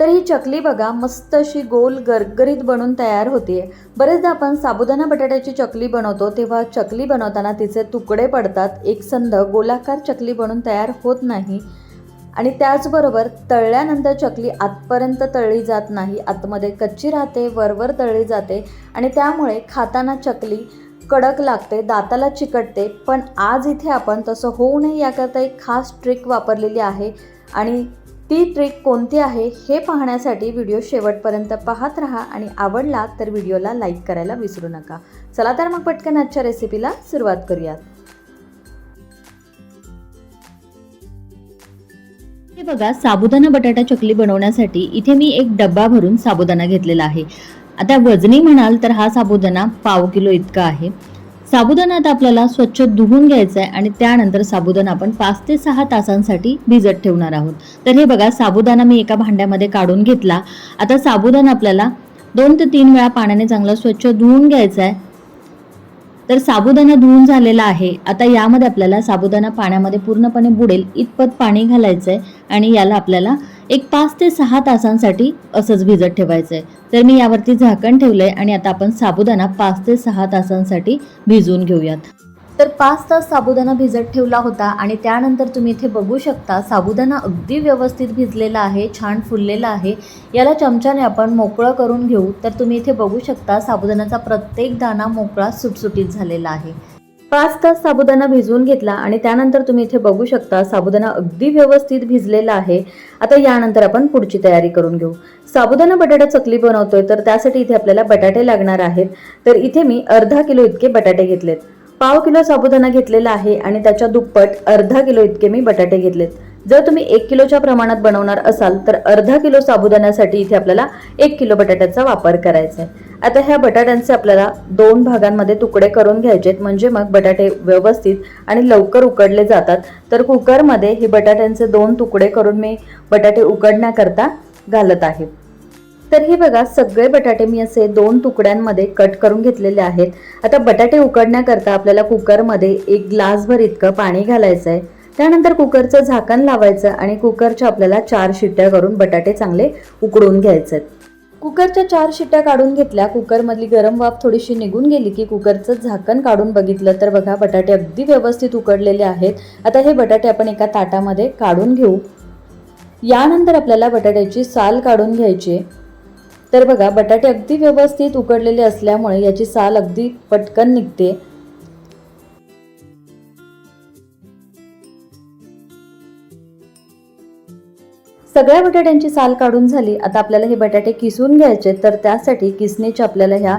तर ही चकली बघा मस्त अशी गोल गरगरीत बनून तयार होते बरेचदा आपण साबुदाणा बटाट्याची चकली बनवतो तेव्हा चकली बनवताना तिचे तुकडे पडतात. एकसंध गोलाकार चकली बनून तयार होत नाही. आणि त्याचबरोबर तळल्यानंतर चकली आतपर्यंत तळली जात नाही. आतमध्ये कच्ची राहते वरवर तळली जाते. आणि त्यामुळे खाताना चकली कडक लागते दाताला चिकटते. पण आज इथे आपण तसं होऊ नये याकरता एक खास ट्रिक वापरलेली आहे. आणि ती ट्रिक कोणती आहे हे पाहण्यासाठी व्हिडिओ शेवटपर्यंत पाहत राहा आणि आवडला तर व्हिडिओला लाईक करायला विसरू नका. चला तर मग पटकन आजच्या रेसिपीला सुरुवात करूयात. हे बघा साबुदाणा बटाटा चकली बनवण्यासाठी इथे मी एक डब्बा भरून साबुदाणा घेतलेला आहे. आता वजनी म्हणाल तर हा साबुदाणा पाव किलो इतका आहे. साबुदाणा आता आपल्याला स्वच्छ धुवून घ्यायचा आहे आणि त्यानंतर साबुदाणा आपण पाच ते सहा तासांसाठी भिजत ठेवणार आहोत. तर हे बघा साबुदाणा मी एका भांड्यामध्ये काढून घेतला. आता साबुदाणा आपल्याला दोन ते तीन वेळा पाण्याने चांगला स्वच्छ धुवून घ्यायचा आहे तर साबुदाणा धुवून झालेला आहे. आता यामध्ये आपल्याला साबुदाणा पाण्यामध्ये पूर्णपणे बुडेल इतपत पाणी घालायचं आहे आणि याला आपल्याला एक पाच ते सहा तासांसाठी असंच भिजत ठेवायचं आहे तर मी यावरती झाकण ठेवलं आहे आणि आता आपण साबुदाणा पाच ते सहा तासांसाठी भिजवून घेऊयात. तर पाच तास साबुदाणा भिजत ठेवला होता आणि त्यानंतर तुम्ही इथे बघू शकता साबुदाणा अगदी व्यवस्थित भिजलेला आहे छान फुललेला आहे. याला चमच्याने आपण मोकळं करून घेऊ. तर तुम्ही इथे बघू शकता साबुदाण्याचा प्रत्येक दाणा मोकळा सुटसुटीत झालेला आहे. पाच तास साबुदाणा भिजवून घेतला आणि त्यानंतर तुम्ही इथे बघू शकता साबुदाणा अगदी व्यवस्थित भिजलेला आहे. आता यानंतर आपण पुढची तयारी करून घेऊ. साबुदाणा बटाटा चकली बनवतोय तर त्यासाठी इथे आपल्याला बटाटे लागणार आहेत. तर इथे मी अर्धा किलो इतके बटाटे घेतलेत. पाव किलो साबुदाणा घेतलेला आहे आणि त्याच्या दुप्पट अर्धा किलो इतके मी बटाटे घेतलेत. जर तुम्ही एक किलोच्या प्रमाणात बनवणार असाल तर अर्धा किलो साबुदाण्यासाठी इथे आपल्याला एक किलो बटाट्याचा वापर करायचा आहे. आता ह्या बटाट्यांचे आपल्याला दोन भागांमध्ये तुकडे करून घ्यायचेत म्हणजे मग बटाटे व्यवस्थित आणि लवकर उकडले जातात. तर कुकरमध्ये हे बटाट्यांचे दोन तुकडे करून मी बटाटे उकडण्याकरता घालत आहे. तर हे बघा सगळे बटाटे मी असे दोन तुकड्यांमध्ये कट करून घेतलेले आहेत. आता बटाटे उकडण्याकरता आपल्याला कुकरमध्ये एक ग्लासभर इतकं पाणी घालायचं आहे. त्यानंतर कुकरचं झाकण लावायचं आणि कुकरच्या आपल्याला चार शिट्ट्या करून बटाटे चांगले उकडून घ्यायचे. आहेत कुकरच्या चार शिट्ट्या काढून घेतल्या. कुकरमधली गरम वाफ थोडीशी निघून गेली की कुकरचं झाकण काढून बघितलं तर बघा बटाटे अगदी व्यवस्थित उकडलेले आहेत. आता हे बटाटे आपण एका ताटामध्ये काढून घेऊ. यानंतर आपल्याला बटाट्याची साल काढून घ्यायची तर बघा बटाटे अगदी व्यवस्थित उकडलेले असल्यामुळे याची साल अगदी पटकन निघते. सगळ्या बटाट्यांची साल काढून झाली. आता आपल्याला हे बटाटे किसून घ्यायचे तर त्यासाठी किसणीच्या आपल्याला ह्या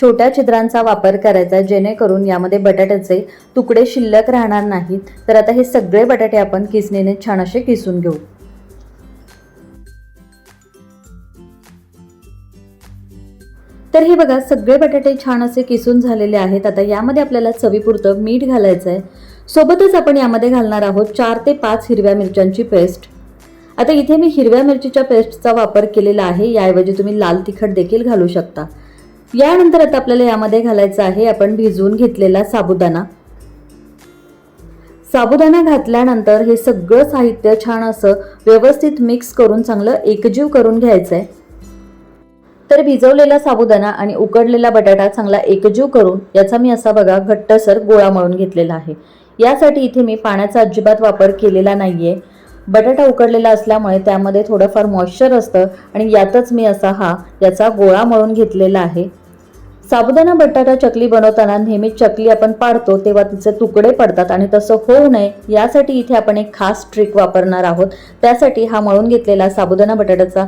छोट्या छिद्रांचा वापर करायचा आहे जेणेकरून यामध्ये बटाट्याचे तुकडे शिल्लक राहणार नाहीत. तर आता हे सगळे बटाटे आपण किसणीने छान असे किसून घेऊ. तर हे बघा सगळे बटाटे छान असे किसून झालेले आहेत. आता यामध्ये आपल्याला चवीपुरतं मीठ घालायचं आहे सोबतच आपण यामध्ये घालणार आहोत चार ते पाच हिरव्या मिरच्यांची पेस्ट. आता इथे मी हिरव्या मिरचीच्या पेस्टचा वापर केलेला आहे. याऐवजी तुम्ही लाल तिखट देखील घालू शकता. यानंतर आता आपल्याला यामध्ये घालायचं आहे. आपण भिजवून घेतलेला साबुदाणा. साबुदाणा घातल्यानंतर हे सगळं साहित्य छान असं व्यवस्थित मिक्स करून चांगलं एकजीव करून घ्यायचं आहे तर भिजवलेला साबुदाणा आणि उकडलेला बटाटा चांगला एकजीव करून याचा मी असा बघा घट्टसर गोळा मळून घेतलेला आहे. यासाठी इथे मी पाण्याचा अजिबात वापर केलेला नाही आहे बटाटा उकडलेला असल्यामुळे त्यामध्ये थोडंफार मॉइश्चर असतं आणि यातच मी असा हा याचा गोळा मळून घेतलेला आहे. साबुदाणा बटाटा चकली बनवताना नेहमी चकली आपण पाडतो तेव्हा तिचे तुकडे पडतात आणि तसं होऊ नये यासाठी इथे आपण एक खास ट्रिक वापरणार आहोत. त्यासाठी हा मळून घेतलेला साबुदाणा बटाट्याचा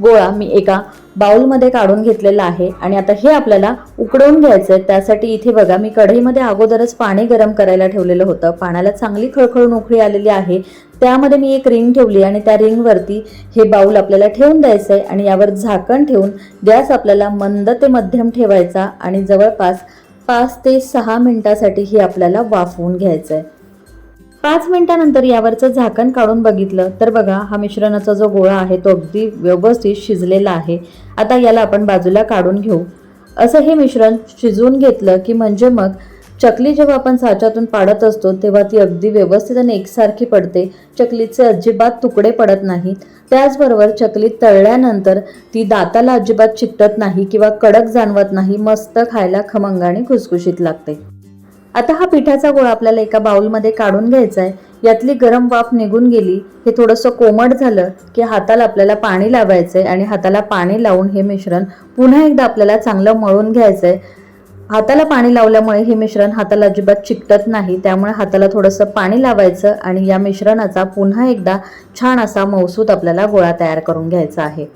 गोळा मी एका बाउलमध्ये काढून घेतलेला आहे आणि आता हे आपल्याला उकडवून घ्यायचं आहे त्यासाठी इथे बघा मी कढईमध्ये अगोदरच पाणी गरम करायला ठेवलेलं होतं. पाण्याला चांगली खळखळून उकळी आलेली आहे. त्यामध्ये मी एक रिंग ठेवली आणि त्या रिंगवरती हे बाऊल आपल्याला ठेवून द्यायचं आहे आणि यावर झाकण ठेवून गॅस आपल्याला मंद ते मध्यम ठेवायचा आणि जवळपास पाच ते सहा मिनिटासाठी ही आपल्याला वाफवून घ्यायचं आहे पाच मिनिटानंतर यावरचं झाकण काढून बघितलं तर बघा हा मिश्रणाचा जो गोळा आहे तो अगदी व्यवस्थित शिजलेला आहे. आता याला आपण बाजूला काढून घेऊ. असं हे मिश्रण शिजवून घेतलं की म्हणजे मग चकली जेव्हा आपण साच्यातून पाडत असतो तेव्हा ती अगदी व्यवस्थित आणि एकसारखी पडते. चकलीचे अजिबात तुकडे पडत नाहीत. त्याचबरोबर चकली तळल्यानंतर ती दाताला अजिबात चिकटत नाही किंवा कडक जाणवत नाही मस्त खायला खमंग आणि खुसखुशीत लागते. आता हा पिठाचा गोळा आपल्याला एका बाउलमध्ये काढून घ्यायचा आहे यातली गरम वाफ निघून गेली. हे थोडंसं कोमट झालं की हाताला आपल्याला पाणी लावायचं आहे आणि हाताला पाणी लावून हे मिश्रण पुन्हा एकदा आपल्याला चांगलं मळून घ्यायचं आहे हाताला पाणी लावल्यामुळे हे मिश्रण हाताला अजिबात चिकटत नाही. त्यामुळे हाताला थोडंसं पाणी लावायचं आणि या मिश्रणाचा पुन्हा एकदा छान असा मौसूद आपल्याला गोळा तयार करून घ्यायचा आहे.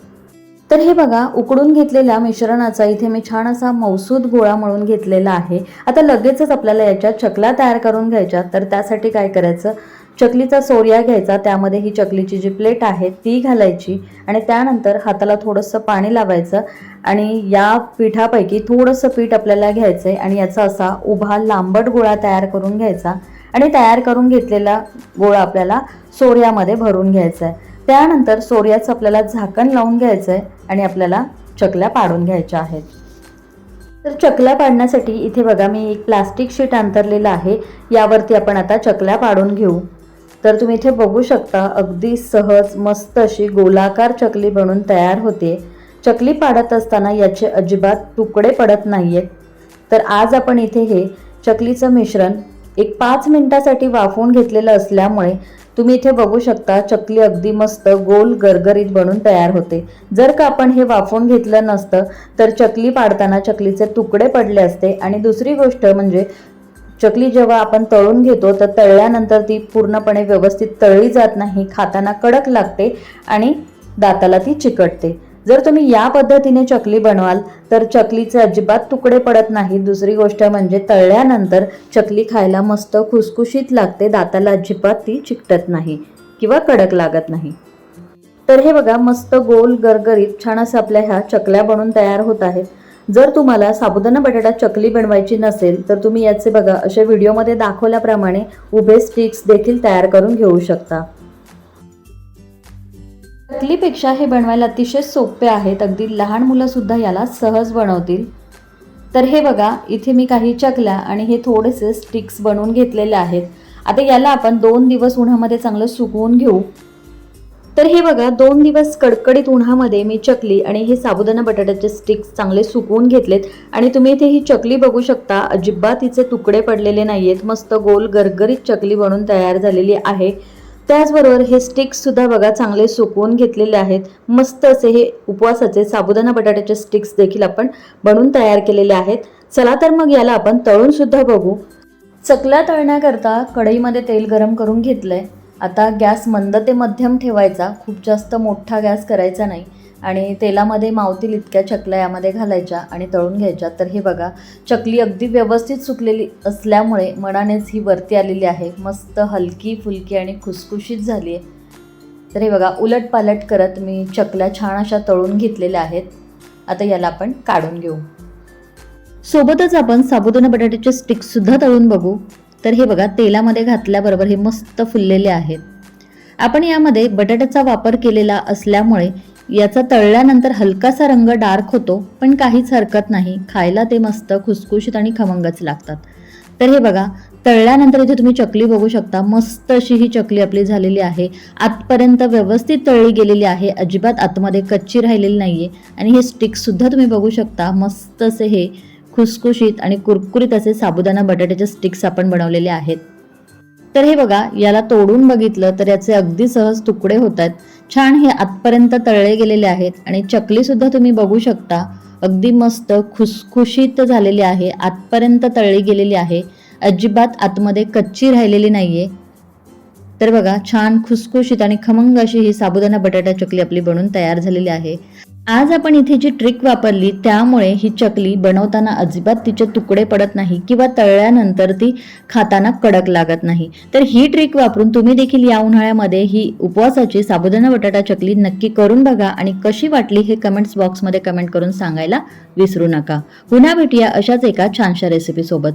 तर हे बघा उकडून घेतलेल्या मिश्रणाचा इथे मी छान असा मौसूद गोळा म्हणून घेतलेला आहे. आता लगेचच आपल्याला याच्या चकला तयार करून घ्यायच्या. तर त्यासाठी काय करायचं? चकलीचा सोर्या घ्यायचा त्यामध्ये ही चकलीची जी प्लेट आहे ती घालायची आणि त्यानंतर हाताला थोडंसं पाणी लावायचं आणि या पिठापैकी थोडंसं पीठ आपल्याला घ्यायचं आहे आणि याचा असा उभा लांबट गोळा तयार करून घ्यायचा आणि तयार करून घेतलेला गोळा आपल्याला सोर्यामध्ये भरून घ्यायचा आहे त्यानंतर सोर्याचं आपल्याला झाकण लावून घ्यायचं आहे आणि आपल्याला चकल्या पाडून घ्यायच्या आहेत. तर चकल्या पाडण्यासाठी इथे बघा मी एक प्लास्टिक शीट अंतरलेलं आहे. यावरती आपण आता चकल्या पाडून घेऊ. तर तुम्ही इथे बघू शकता अगदी सहज मस्त अशी गोलाकार चकली बनून तयार होते. चकली पाडत असताना याचे अजिबात तुकडे पडत नाहीयेत. तर आज आपण इथे हे चकलीचं मिश्रण एक पाच मिनिटासाठी वाफवून घेतलेलं असल्यामुळे तुम्ही इथे बघू शकता चकली अगदी मस्त गोल गरगरीत बनून तयार होते. जर का आपण हे वाफवून घेतलं नसतं तर चकली पाडताना चकलीचे तुकडे पडले असते. आणि दुसरी गोष्ट म्हणजे चकली जेव्हा आपण तळून घेतो तर तळल्यानंतर ती पूर्णपणे व्यवस्थित तळली जात नाही. खाताना कडक लागते आणि दाताला ती चिकटते. जर तुम्ही या पद्धतीने चकली बनवाल तर चकलीचे अजिबात तुकडे पडत नाही दुसरी गोष्ट म्हणजे तळल्यानंतर चकली खायला मस्त खुसखुशीत लागते. दाताला अजिबात ती चिकटत नाही किंवा कडक लागत नाही. तर हे बघा मस्त गोल गरगरीत छान असं आपल्या ह्या चकल्या बनून तयार होत आहेत. जर तुम्हाला साबुदाणा बटाटा चकली बनवायची नसेल तर तुम्ही याचे बघा अशा व्हिडिओमध्ये दाखवल्याप्रमाणे उभे स्टिक्स देखील तयार करून घेऊ शकता. चकलीपेक्षा हे बनवायला अतिशय सोपे आहेत. अगदी लहान मुलं सुद्धा याला सहज बनवतील. तर हे बघा इथे मी काही चकल्या आणि हे थोडेसे स्टिक्स बनवून घेतलेले आहेत. आता याला आपण दोन दिवस उन्हामध्ये चांगलं सुकवून घेऊ. तर हे बघा दोन दिवस कडकडीत उन्हामध्ये मी चकली आणि हे साबुदाणा बटाट्याचे स्टिक्स चांगले सुकवून घेतलेत आणि तुम्ही इथे ही चकली बघू शकता. अजिबात तिचे तुकडे पडलेले नाही आहेत मस्त गोल गरगरीत चकली बनून तयार झालेली आहे. त्याचबरोबर हे स्टिक्ससुद्धा बघा चांगले सुकवून घेतलेले आहेत. मस्त असे हे उपवासाचे साबुदाणा बटाट्याचे स्टिक्स देखील आपण बनवून तयार केलेले आहेत. चला तर मग याला आपण तळूनसुद्धा बघू. चकल्या तळण्याकरता कढईमध्ये तेल गरम करून घेतलं आहे आता गॅस मंद ते मध्यम ठेवायचा खूप जास्त मोठा गॅस करायचा नाही. आणि तेलामध्ये मावतील इतक्या चकल्या यामध्ये घालायच्या आणि तळून घ्यायच्या. तर हे बघा चकली अगदी व्यवस्थित सुकलेली असल्यामुळे मनानेच ही वरती आलेली आहे. मस्त हलकी फुलकी आणि खुसखुशीत झाली आहे. तर हे बघा उलट पालट करत मी चकल्या छान अशा तळून घेतलेल्या आहेत. आता याला आपण काढून घेऊ. सोबतच आपण साबुदाणा बटाट्याचे स्टिक्स सुद्धा तळून बघू. तर हे बघा तेलामध्ये घातल्याबरोबर हे मस्त फुललेले आहेत. आपण यामध्ये बटाट्याचा वापर केलेला असल्यामुळे याचा तळल्यानंतर हलकासा रंग डार्क होतो पण काहीच हरकत नाही. खायला ते मस्त खुसखुशीत आणि खमंगच लागतात. तर हे बघा तळल्यानंतर इथे तुम्ही चकली बघू शकता. मस्त अशी ही चकली आपली झालेली आहे. आतपर्यंत व्यवस्थित तळली गेलेली आहे. अजिबात आतमध्ये कच्ची राहिलेली नाहीये. आणि हे स्टिक्ससुद्धा तुम्ही बघू शकता. मस्त असे हे खुसखुशीत आणि कुरकुरीत असे साबुदाणा बटाट्याचे स्टिक्स आपण बनवलेले आहेत. तर हे बघा याला तोडून बघितलं तर याचे अगदी सहज तुकडे होत आहेत. छान हे आतपर्यंत तळले गेलेले आहेत आणि चकली सुद्धा तुम्ही बघू शकता. अगदी मस्त खुसखुशीत झालेली आहे आतपर्यंत तळली गेलेली आहे. अजिबात आतमध्ये कच्ची राहिलेली नाहीये. तर बघा छान खुसखुशीत आणि खमंग अशी ही साबुदाणा बटाटा चकली आपली बनून तयार झालेली आहे. आज आपण इथे जी ट्रिक वापरली त्यामुळे ही चकली बनवताना अजिबात तिचे तुकडे पडत नाही किंवा तळल्यानंतर ती खाताना कडक लागत नाही. तर ही ट्रिक वापरून तुम्ही देखील या उन्हाळ्यामध्ये ही उपवासाची साबुदाणा बटाटा चकली नक्की करून बघा आणि कशी वाटली हे कमेंट्स बॉक्समध्ये कमेंट करून सांगायला विसरू नका. पुन्हा भेटूया अशाच एका छानशा रेसिपीसोबत